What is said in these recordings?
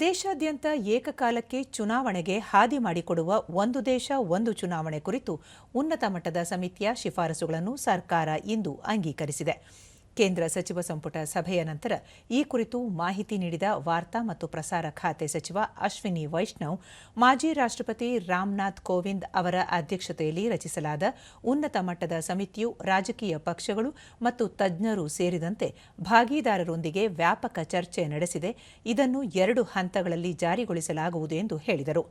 ದೇಶಾದ್ಯಂತ ಏಕಕಾಲಕ್ಕೆ ಚುನಾವಣೆಗೆ ಹಾದಿ ಮಾಡಿಕೊಡುವ ಒಂದು ದೇಶ, ಒಂದು ಚುನಾವಣೆ ಕುರಿತು ಉನ್ನತ ಮಟ್ಟದ ಸಮಿತಿಯ ಶಿಫಾರಸುಗಳನ್ನು ಸರ್ಕಾರ ಇಂದು ಅಂಗೀಕರಿಸಿದೆ. ಕೇಂದ್ರ ಸಚಿವ ಸಂಪುಟ ಸಭೆಯ ನಂತರ ಈ ಕುರಿತು ಮಾಹಿತಿ ನೀಡಿದ ವಾರ್ತಾ ಮತ್ತು ಪ್ರಸಾರ ಖಾತೆ ಸಚಿವ ಅಶ್ವಿನಿ ವೈಷ್ಣವ್, ಮಾಜಿ ರಾಷ್ಟ್ರಪತಿ ರಾಮನಾಥ್ ಕೋವಿಂದ್ ಅವರ ಅಧ್ಯಕ್ಷತೆಯಲ್ಲಿ ರಚಿಸಲಾದ ಉನ್ನತ ಮಟ್ಟದ ಸಮಿತಿಯು ರಾಜಕೀಯ ಪಕ್ಷಗಳು ಮತ್ತು ತಜ್ಞರು ಸೇರಿದಂತೆ ಭಾಗಿದಾರರೊಂದಿಗೆ ವ್ಯಾಪಕ ಚರ್ಚೆ ನಡೆಸಿದೆ. ಇದನ್ನು ಎರಡು ಹಂತಗಳಲ್ಲಿ ಜಾರಿಗೊಳಿಸಲಾಗುವುದು ಎಂದು ಹೇಳಿದರು.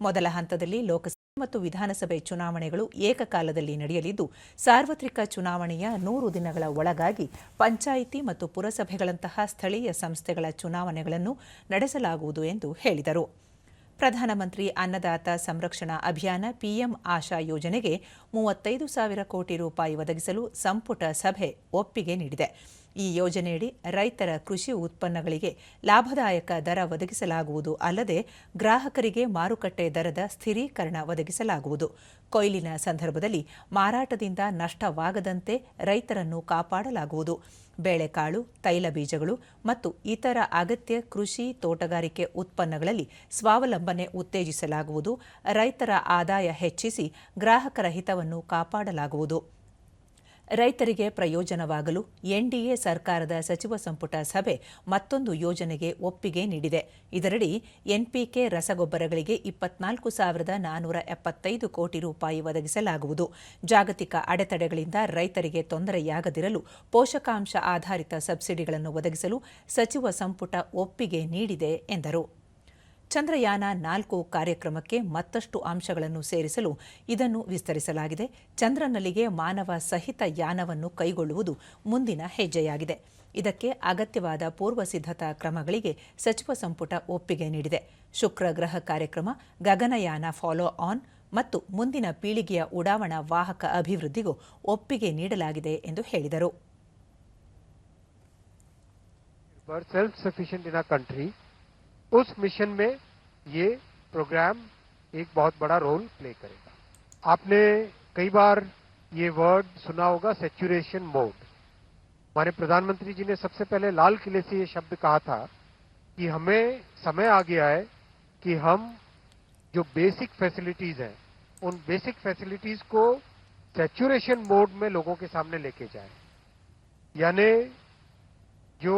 ಮೊದಲ ಹಂತದಲ್ಲಿ ಲೋಕಸಭೆ ಮತ್ತು ವಿಧಾನಸಭೆ ಚುನಾವಣೆಗಳು ಏಕಕಾಲದಲ್ಲಿ ನಡೆಯಲಿದ್ದು, ಸಾರ್ವತ್ರಿಕ ಚುನಾವಣೆಯ ನೂರು ದಿನಗಳ ಒಳಗಾಗಿ ಪಂಚಾಯಿತಿ ಮತ್ತು ಪುರಸಭೆಗಳಂತಹ ಸ್ಥಳೀಯ ಸಂಸ್ಥೆಗಳ ಚುನಾವಣೆಗಳನ್ನು ನಡೆಸಲಾಗುವುದು ಎಂದು ಹೇಳಿದರು. ಪ್ರಧಾನಮಂತ್ರಿ ಅನ್ನದಾತ ಸಂರಕ್ಷಣಾ ಅಭಿಯಾನ ಪಿಎಂ ಆಶಾ ಯೋಜನೆಗೆ ಮೂವತ್ತೈದು ಸಾವಿರ ಕೋಟಿ ರೂಪಾಯಿ ಒದಗಿಸಲು ಸಂಪುಟ ಸಭೆ ಒಪ್ಪಿಗೆ ನೀಡಿದೆ. ಈ ಯೋಜನೆಯಡಿ ರೈತರ ಕೃಷಿ ಉತ್ಪನ್ನಗಳಿಗೆ ಲಾಭದಾಯಕ ದರ ಒದಗಿಸಲಾಗುವುದು. ಅಲ್ಲದೆ ಗ್ರಾಹಕರಿಗೆ ಮಾರುಕಟ್ಟೆ ದರದ ಸ್ಥಿರೀಕರಣ ಒದಗಿಸಲಾಗುವುದು. ಕೊಯ್ಲಿನ ಸಂದರ್ಭದಲ್ಲಿ ಮಾರಾಟದಿಂದ ನಷ್ಟವಾಗದಂತೆ ರೈತರನ್ನು ಕಾಪಾಡಲಾಗುವುದು. ಬೇಳೆಕಾಳು, ತೈಲ ಬೀಜಗಳು ಮತ್ತು ಇತರ ಅಗತ್ಯ ಕೃಷಿ ತೋಟಗಾರಿಕೆ ಉತ್ಪನ್ನಗಳಲ್ಲಿ ಸ್ವಾವಲಂಬನೆ ಉತ್ತೇಜಿಸಲಾಗುವುದು. ರೈತರ ಆದಾಯ ಹೆಚ್ಚಿಸಿ ಗ್ರಾಹಕರ ಹಿತವನ್ನು ಕಾಪಾಡಲಾಗುವುದು. ರೈತರಿಗೆ ಪ್ರಯೋಜನವಾಗಲು ಎನ್ಡಿಎ ಸರ್ಕಾರದ ಸಚಿವ ಸಂಪುಟ ಸಭೆ ಮತ್ತೊಂದು ಯೋಜನೆಗೆ ಒಪ್ಪಿಗೆ ನೀಡಿದೆ. ಇದರಡಿ ಎನ್ಪಿಕೆ ರಸಗೊಬ್ಬರಗಳಿಗೆ ಇಪ್ಪತ್ನಾಲ್ಕು ಸಾವಿರದ ನಾನೂರ ಎಪ್ಪತ್ತೈದು ಕೋಟಿ ರೂಪಾಯಿ ಒದಗಿಸಲಾಗುವುದು. ಜಾಗತಿಕ ಅಡೆತಡೆಗಳಿಂದ ರೈತರಿಗೆ ತೊಂದರೆಯಾಗದಿರಲು ಪೋಷಕಾಂಶ ಆಧಾರಿತ ಸಬ್ಸಿಡಿಗಳನ್ನು ಒದಗಿಸಲು ಸಚಿವ ಸಂಪುಟ ಒಪ್ಪಿಗೆ ನೀಡಿದೆ ಎಂದರು. ಚಂದ್ರಯಾನ ನಾಲ್ಕು ಕಾರ್ಯಕ್ರಮಕ್ಕೆ ಮತ್ತಷ್ಟು ಅಂಶಗಳನ್ನು ಸೇರಿಸಲು ಇದನ್ನು ವಿಸ್ತರಿಸಲಾಗಿದೆ. ಚಂದ್ರನಲ್ಲಿಗೆ ಮಾನವ ಸಹಿತ ಯಾನವನ್ನು ಕೈಗೊಳ್ಳುವುದು ಮುಂದಿನ ಹೆಜ್ಜೆಯಾಗಿದೆ. ಇದಕ್ಕೆ ಅಗತ್ಯವಾದ ಪೂರ್ವ ಸಿದ್ಧತಾ ಕ್ರಮಗಳಿಗೆ ಸಚಿವ ಸಂಪುಟ ಒಪ್ಪಿಗೆ ನೀಡಿದೆ. ಶುಕ್ರ ಗ್ರಹ ಕಾರ್ಯಕ್ರಮ, ಗಗನಯಾನ ಫಾಲೋ ಆನ್ ಮತ್ತು ಮುಂದಿನ ಪೀಳಿಗೆಯ ಉಡಾವಣಾ ವಾಹಕ ಅಭಿವೃದ್ಧಿಗೂ ಒಪ್ಪಿಗೆ ನೀಡಲಾಗಿದೆ ಎಂದು ಹೇಳಿದರು. Country उस मिशन में ये प्रोग्राम एक बहुत बड़ा रोल प्ले करेगा। आपने कई बार ये वर्ड सुना होगा सेचुरेशन मोड हमारे प्रधानमंत्री जी ने सबसे पहले लाल किले से ये शब्द कहा था कि हमें समय आ गया है कि हम जो बेसिक फैसिलिटीज़ हैं, उन बेसिक फैसिलिटीज़ को सेचुरेशन मोड में लोगों के सामने लेके जाए। यानी जो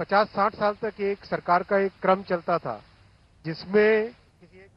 50-60 साल तक एक सरकार का एक क्रम चलता था जिसमें किसी एक